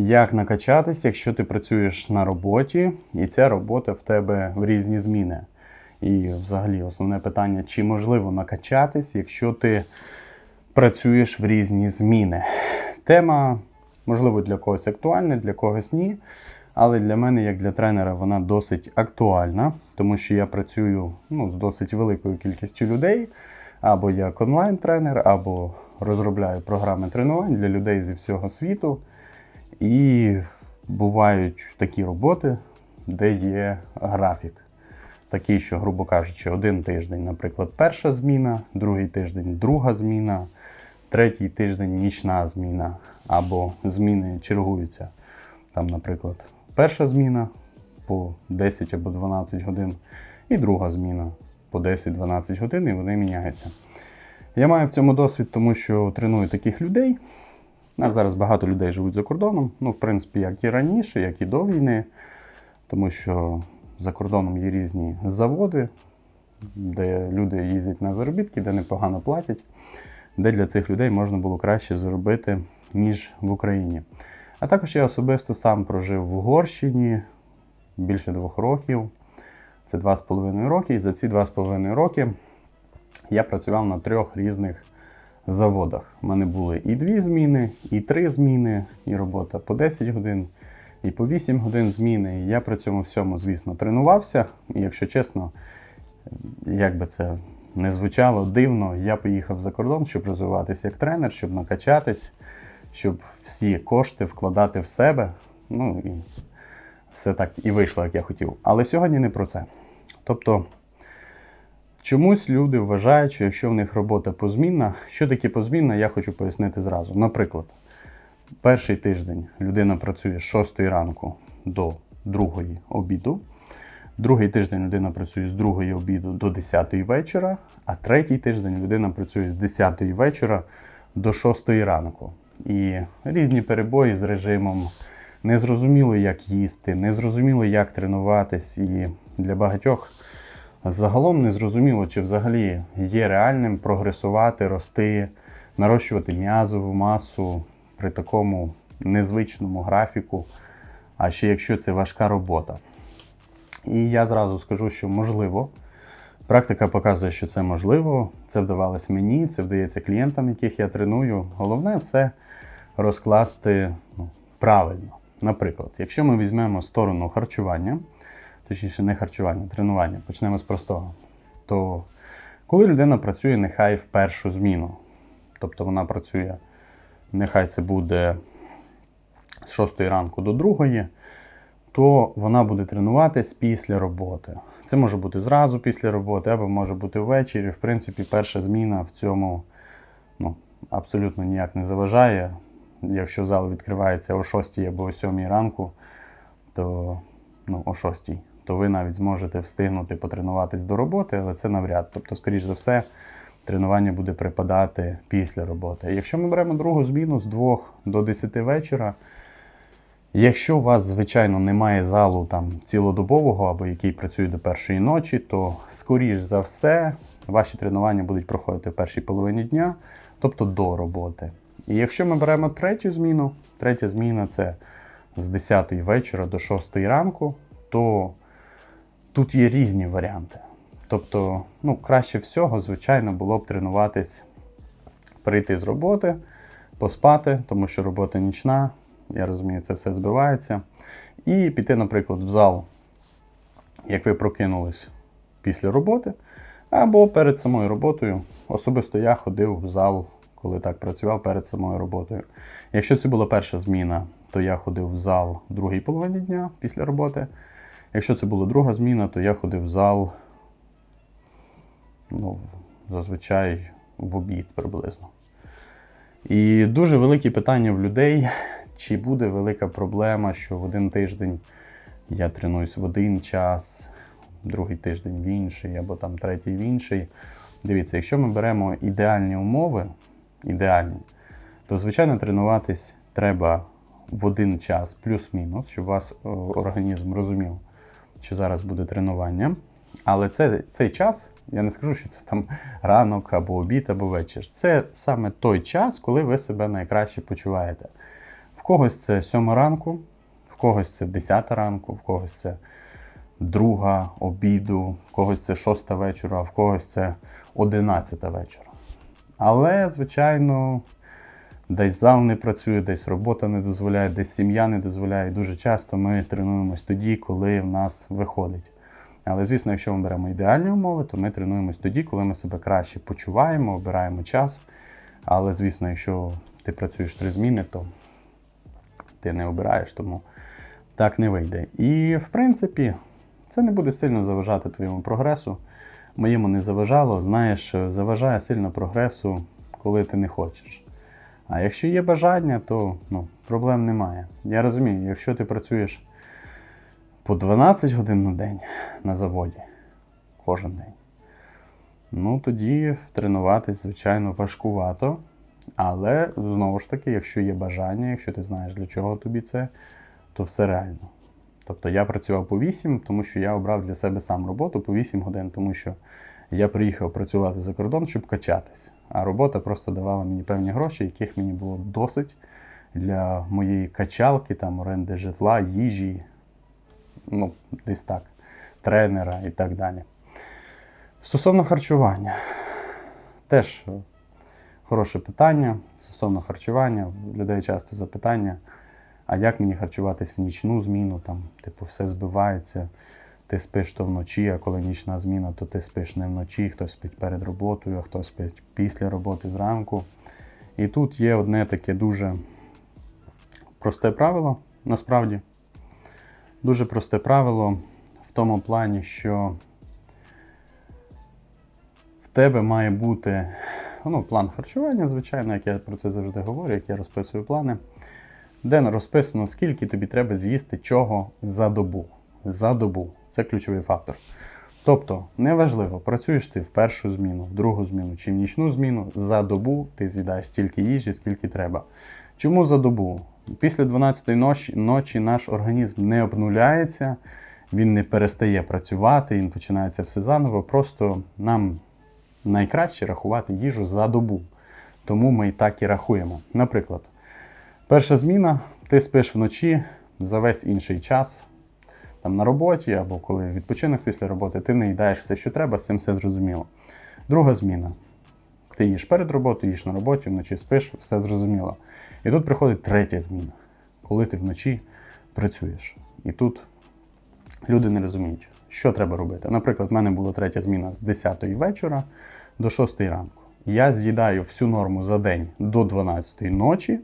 Як накачатись, якщо ти працюєш на роботі, і ця робота в тебе в різні зміни? І взагалі основне питання, чи можливо накачатись, якщо ти працюєш в різні зміни? Тема, можливо, для когось актуальна, для когось ні. Але для мене, як для тренера, вона досить актуальна, тому що я працюю ну, з досить великою кількістю людей, або як онлайн-тренер, або розробляю програми тренувань для людей зі всього світу. І бувають такі роботи, де є графік. Такий, що, грубо кажучи, один тиждень, наприклад, перша зміна, другий тиждень друга зміна, третій тиждень нічна зміна, або зміни чергуються. Там, наприклад, перша зміна по 10 або 12 годин, і друга зміна по 10-12 годин, і вони міняються. Я маю в цьому досвід, тому що треную таких людей. Нас зараз багато людей живуть за кордоном. Ну, в принципі, як і раніше, як і до війни, тому що за кордоном є різні заводи, де люди їздять на заробітки, де непогано платять, де для цих людей можна було краще заробити, ніж в Україні. А також я особисто сам прожив в Угорщині більше двох років. Це два з половиною роки. І за ці два з половиною роки я працював на трьох різних заводах. У мене були і дві зміни, і три зміни, і робота по 10 годин, і по 8 годин зміни. Я при цьому всьому, звісно, тренувався. І якщо чесно, як би це не звучало дивно, я поїхав за кордон, щоб розвиватися як тренер, щоб накачатись, щоб всі кошти вкладати в себе. Ну і все так і вийшло, як я хотів. Але сьогодні не про це. Тобто. Чомусь люди вважають, що якщо в них робота позмінна, що таке позмінна, я хочу пояснити зразу. Наприклад, перший тиждень людина працює з 6 ранку до 2 обіду, другий тиждень людина працює з 2 обіду до 10 вечора, а третій тиждень людина працює з 10 вечора до 6 ранку. І різні перебої з режимом, незрозуміло, як їсти, незрозуміло, як тренуватись, і для багатьох. Загалом не зрозуміло, чи взагалі є реальним прогресувати, рости, нарощувати м'язову масу при такому незвичному графіку, а ще якщо це важка робота. І я зразу скажу, що можливо. Практика показує, що це можливо, це вдавалось мені, це вдається клієнтам, яких я треную. Головне все розкласти ну, правильно. Наприклад, якщо ми візьмемо сторону харчування, точніше, не харчування, тренування, почнемо з простого. То коли людина працює нехай в першу зміну, тобто вона працює, нехай це буде з 6 ранку до 2, то вона буде тренуватись після роботи. Це може бути зразу після роботи, або може бути ввечері. В принципі, перша зміна в цьому ну, абсолютно ніяк не заважає. Якщо зал відкривається о 6 або о 7 ранку, то ну, о 6 то ви навіть зможете встигнути потренуватись до роботи, але це навряд. Тобто, скоріш за все, тренування буде припадати після роботи. Якщо ми беремо другу зміну з 2 до 10 вечора, якщо у вас, звичайно, немає залу там цілодобового або який працює до першої ночі, то скоріш за все ваші тренування будуть проходити в першій половині дня, тобто до роботи. І якщо ми беремо третю зміну, третя зміна це з 10 вечора до 6 ранку, то тут є різні варіанти. Тобто, ну, краще всього, звичайно, було б тренуватись, прийти з роботи, поспати, тому що робота нічна, я розумію, це все збивається. І піти, наприклад, в зал, як ви прокинулись після роботи, або перед самою роботою. Особисто я ходив в зал, коли так працював перед самою роботою. Якщо це була перша зміна, то я ходив в зал в другій половині дня після роботи. Якщо це була друга зміна, то я ходив в зал ну, зазвичай в обід приблизно. І дуже великі питання в людей, чи буде велика проблема, що в один тиждень я тренуюсь в один час, другий тиждень в інший, або там третій в інший. Дивіться, якщо ми беремо ідеальні умови, ідеальні, то, звичайно, тренуватись треба в один час плюс-мінус, щоб вас організм розумів, що зараз буде тренування. Але це, цей час, я не скажу, що це там ранок або обід, або вечір. Це саме той час, коли ви себе найкраще почуваєте. В когось це 7 ранку, в когось це 10 ранку, в когось це друга обіду, в когось це 6 вечора, а в когось це 11 вечора. Але, звичайно, десь зал не працює, десь робота не дозволяє, десь сім'я не дозволяє. Дуже часто ми тренуємось тоді, коли в нас виходить. Але, звісно, якщо ми беремо ідеальні умови, то ми тренуємось тоді, коли ми себе краще почуваємо, обираємо час. Але, звісно, якщо ти працюєш три зміни, то ти не обираєш, тому так не вийде. І, в принципі, це не буде сильно заважати твоєму прогресу. Моєму не заважало, знаєш, заважає сильно прогресу, коли ти не хочеш. А якщо є бажання, то ну, проблем немає. Я розумію, якщо ти працюєш по 12 годин на день на заводі, кожен день, ну тоді тренуватись, звичайно, важкувато. Але знову ж таки, якщо є бажання, якщо ти знаєш, для чого тобі це, то все реально. Тобто я працював по 8, тому що я обрав для себе сам роботу по 8 годин, тому що я приїхав працювати за кордон, щоб качатись. А робота просто давала мені певні гроші, яких мені було досить для моєї качалки, там, оренди житла, їжі, ну, десь так, тренера і так далі. Стосовно харчування, теж е, хороше питання. Стосовно харчування, людей часто запитання, а як мені харчуватись в нічну зміну, там, типу, все збивається. Ти спиш то вночі, а коли нічна зміна, то ти спиш не вночі, хтось спить перед роботою, а хтось спить після роботи зранку. І тут є одне таке дуже просте правило, насправді. Дуже просте правило в тому плані, що в тебе має бути ну, план харчування, звичайно, як я про це завжди говорю, як я розписую плани, де розписано, скільки тобі треба з'їсти чого за добу. За добу. Це ключовий фактор. Тобто, неважливо, працюєш ти в першу зміну, в другу зміну чи в нічну зміну, за добу ти з'їдаєш стільки їжі, скільки треба. Чому за добу? Після 12-ї ночі, ночі наш організм не обнуляється, він не перестає працювати, він починається все заново. Просто нам найкраще рахувати їжу за добу. Тому ми і так і рахуємо. Наприклад, перша зміна, ти спиш вночі за весь інший час, там на роботі або коли відпочинок після роботи, ти не їдаєш все, що треба, з цим все зрозуміло. Друга зміна. Ти їш перед роботою, їш на роботі, вночі спиш, все зрозуміло. І тут приходить третя зміна, коли ти вночі працюєш. І тут люди не розуміють, що треба робити. Наприклад, в мене була третя зміна з 10 вечора до 6 ранку. Я з'їдаю всю норму за день до 12 ночі,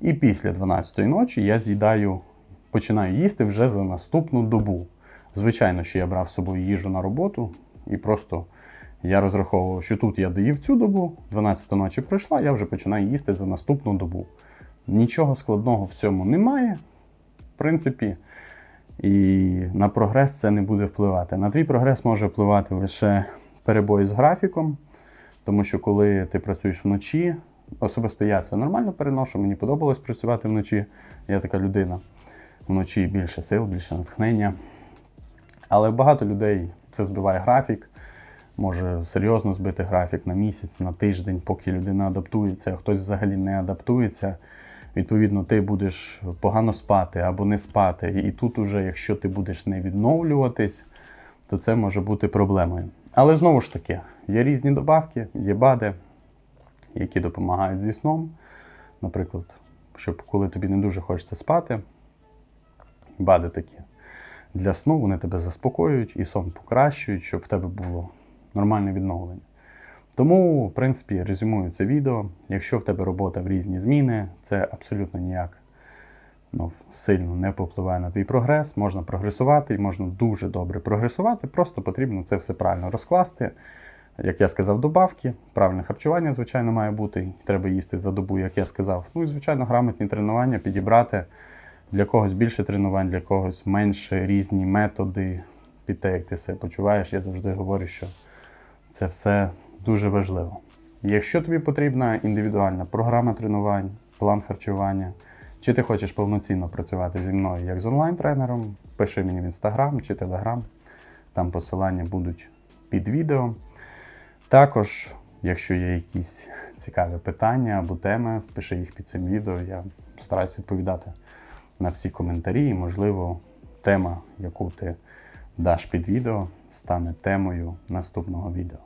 і після 12 ночі я з'їдаю, починаю їсти вже за наступну добу. Звичайно, що я брав з собою їжу на роботу і просто я розраховував, що тут я доїв цю добу, 12 ночі пройшла, я вже починаю їсти за наступну добу. Нічого складного в цьому немає, в принципі, і на прогрес це не буде впливати. На твій прогрес може впливати лише перебої з графіком, тому що коли ти працюєш вночі, особисто я це нормально переношу, мені подобалось працювати вночі. Я така людина. Вночі більше сил, більше натхнення. Але багато людей це збиває графік, може серйозно збити графік на місяць, на тиждень, поки людина адаптується, а хтось взагалі не адаптується. Відповідно, ти будеш погано спати або не спати. І тут, уже, якщо ти будеш не відновлюватись, то це може бути проблемою. Але знову ж таки, є різні добавки, є БАДи, які допомагають зі сном. Наприклад, щоб коли тобі не дуже хочеться спати, БАДи такі. Для сну вони тебе заспокоюють і сон покращують, щоб в тебе було нормальне відновлення. Тому, в принципі, резюмую це відео. Якщо в тебе робота в різні зміни, це абсолютно ніяк ну, сильно не попливає на твій прогрес. Можна прогресувати і можна дуже добре прогресувати. Просто потрібно це все правильно розкласти. Як я сказав, добавки, правильне харчування, звичайно, має бути. Треба їсти за добу, як я сказав. Ну і, звичайно, грамотні тренування підібрати. Для когось більше тренувань, для когось менше, різні методи. Під те, як ти себе почуваєш, я завжди говорю, що це все дуже важливо. Якщо тобі потрібна індивідуальна програма тренувань, план харчування, чи ти хочеш повноцінно працювати зі мною як з онлайн-тренером, пиши мені в інстаграм чи телеграм, там посилання будуть під відео. Також, якщо є якісь цікаві питання або теми, пиши їх під цим відео, я стараюсь відповідати на всі коментарі, і, можливо, тема, яку ти даш під відео, стане темою наступного відео.